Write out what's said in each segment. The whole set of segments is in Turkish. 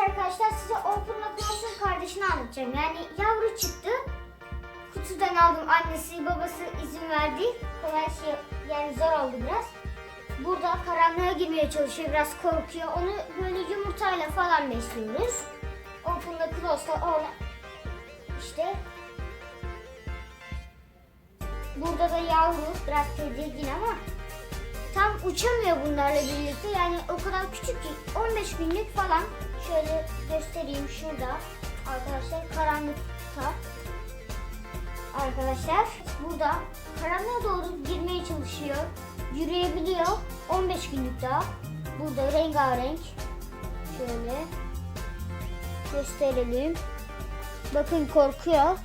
arkadaşlar size Open Locomotion kardeşini anlatacağım. Yani yavru çıktı. Kutudan aldım. Annesi babası izin verdi. Kolay şey yani zor oldu biraz. Burada karanlığa girmeye çalışıyor. Biraz korkuyor. Onu böyle yumurtayla falan besliyoruz. Open Locomotion'la orada işte Burada da yavru biraz tedirgin ama tam uçamıyor bunlarla birlikte. Yani o kadar küçük ki 15 günlük falan. Şöyle göstereyim şurada arkadaşlar karanlıkta. Arkadaşlar burada karanlığa doğru girmeye çalışıyor. Yürüyebiliyor. 15 günlük daha. Burada rengarenk. Şöyle gösterelim. Bakın korkuyor.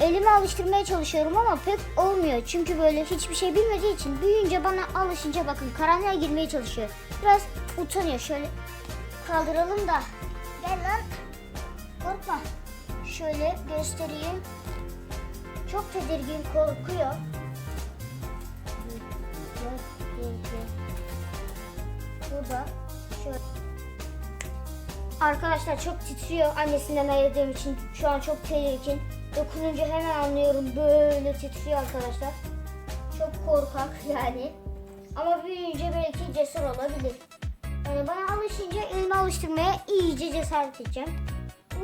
Elimi alıştırmaya çalışıyorum ama pek olmuyor. Çünkü böyle hiçbir şey bilmediği için büyüyünce bana alışınca bakın karanlığa girmeye çalışıyor. Biraz utanıyor. Şöyle kaldıralım da. Gel lan. Korkma. Şöyle göstereyim. Çok tedirgin korkuyor. Arkadaşlar çok titriyor annesinden ayırdığım için. Şu an çok tedirgin. Dokununca hemen anlıyorum böyle titriyor arkadaşlar. Çok korkak yani. Ama büyüyünce belki cesur olabilir. Yani bana alışınca elime alıştırmaya iyice cesaret edeceğim.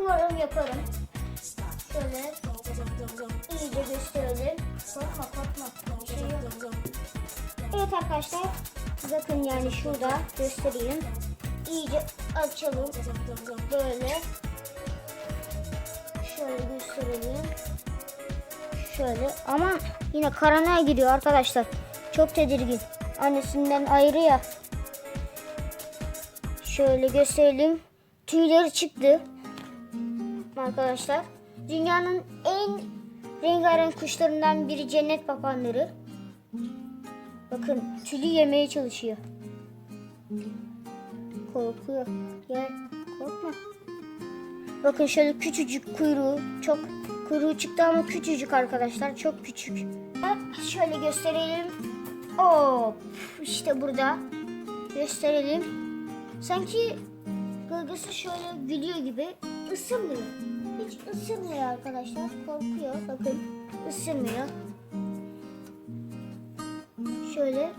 Umarım yaparım. Şöyle iyice gösterelim. Korkma korkma. Şey. Evet arkadaşlar. Bakın yani şurada göstereyim. İyice açalım. Böyle. Şöyle gösterelim. Şöyle ama yine karanlığa giriyor arkadaşlar. Çok tedirgin. Annesinden ayrı ya. Şöyle gösterelim. Tüyleri çıktı. Arkadaşlar. Dünyanın en rengarenk kuşlarından biri cennet papağanları. Bakın tülü yemeye çalışıyor. Korkuyor. Gel korkma. Bakın şöyle küçücük kuyruğu. Çok kuyruğu çıktı ama küçücük arkadaşlar. Çok küçük. Şöyle gösterelim. Hop işte burada. Gösterelim. Sanki gölgesi şöyle gülüyor gibi ısırmıyor. Hiç ısırmıyor arkadaşlar. Korkuyor. Bakın ısırmıyor. Şöyle.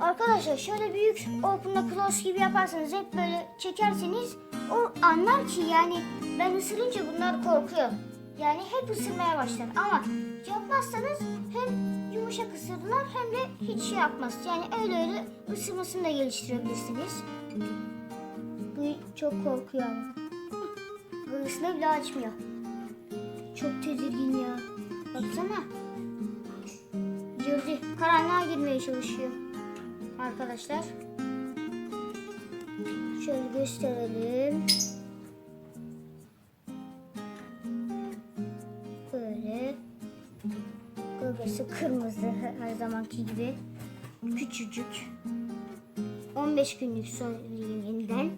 Arkadaşlar şöyle büyük open'la close gibi yaparsanız hep böyle çekerseniz o anlar ki yani ben ısırınca bunlar korkuyor. Yani hep ısırmaya başlar ama yapmazsanız hem yumuşak ısırırlar hem de hiç şey yapmaz. Yani öyle öyle ısırmasını da geliştirebilirsiniz. Bu çok korkuyor ama. Gırısını bile açmıyor. Çok tedirgin ya. Baksana. Girdi. Karanlığa girmeye çalışıyor. Arkadaşlar. Şöyle gösterelim. Böyle. Gölgesi kırmızı her zamanki gibi. Küçücük. 15 günlük söyleyeyim yeniden.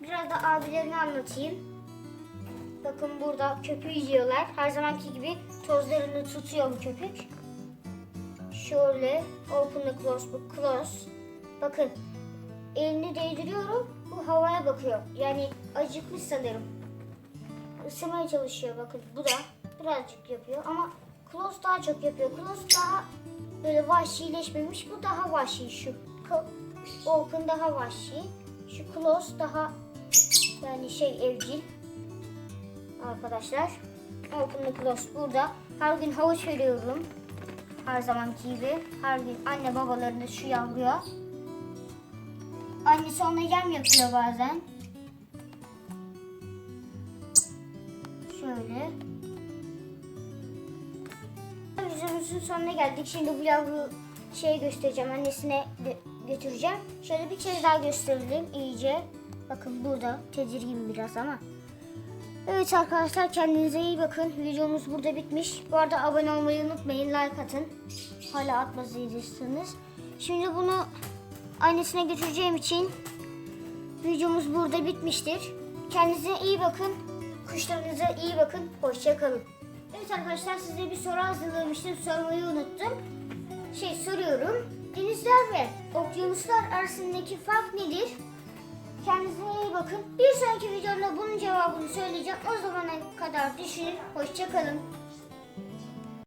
Biraz da abilerini anlatayım. Bakın burada köpüğü yiyorlar. Her zamanki gibi tozlarını tutuyor bu köpük. Şöyle open the close bu close. Bakın elini değdiriyorum. Bu havaya bakıyor. Yani acıkmış sanırım. Isırmaya çalışıyor bakın. Bu da birazcık yapıyor ama close daha çok yapıyor. Close daha böyle vahşileşmemiş. Bu daha vahşi şu. Open daha vahşi. Şu close daha yani şey evcil arkadaşlar. Open the close burada. Her gün havuç veriyorum. Her zamanki gibi. Her gün anne babalarını şu yavruya. Annesi ona yem yapıyor bazen. Şöyle. Videomuzun sonuna geldik. Şimdi bu yavru şey göstereceğim. Annesine gö- götüreceğim. Şöyle bir kez daha gösterelim iyice. Bakın burada tedirgin biraz ama. Evet arkadaşlar kendinize iyi bakın. Videomuz burada bitmiş. Bu arada abone olmayı unutmayın. Like atın. Hala atmadıysanız. Şimdi bunu annesine götüreceğim için videomuz burada bitmiştir. Kendinize iyi bakın. Kuşlarınıza iyi bakın. Hoşça kalın. Evet arkadaşlar size bir soru hazırlamıştım. Sormayı unuttum. Şey soruyorum. Denizler ve okyanuslar arasındaki fark nedir? Kendinize iyi bakın. Bir sonraki videomda bunun cevabını söyleyeceğim. O zamana kadar düşünün. Hoşçakalın.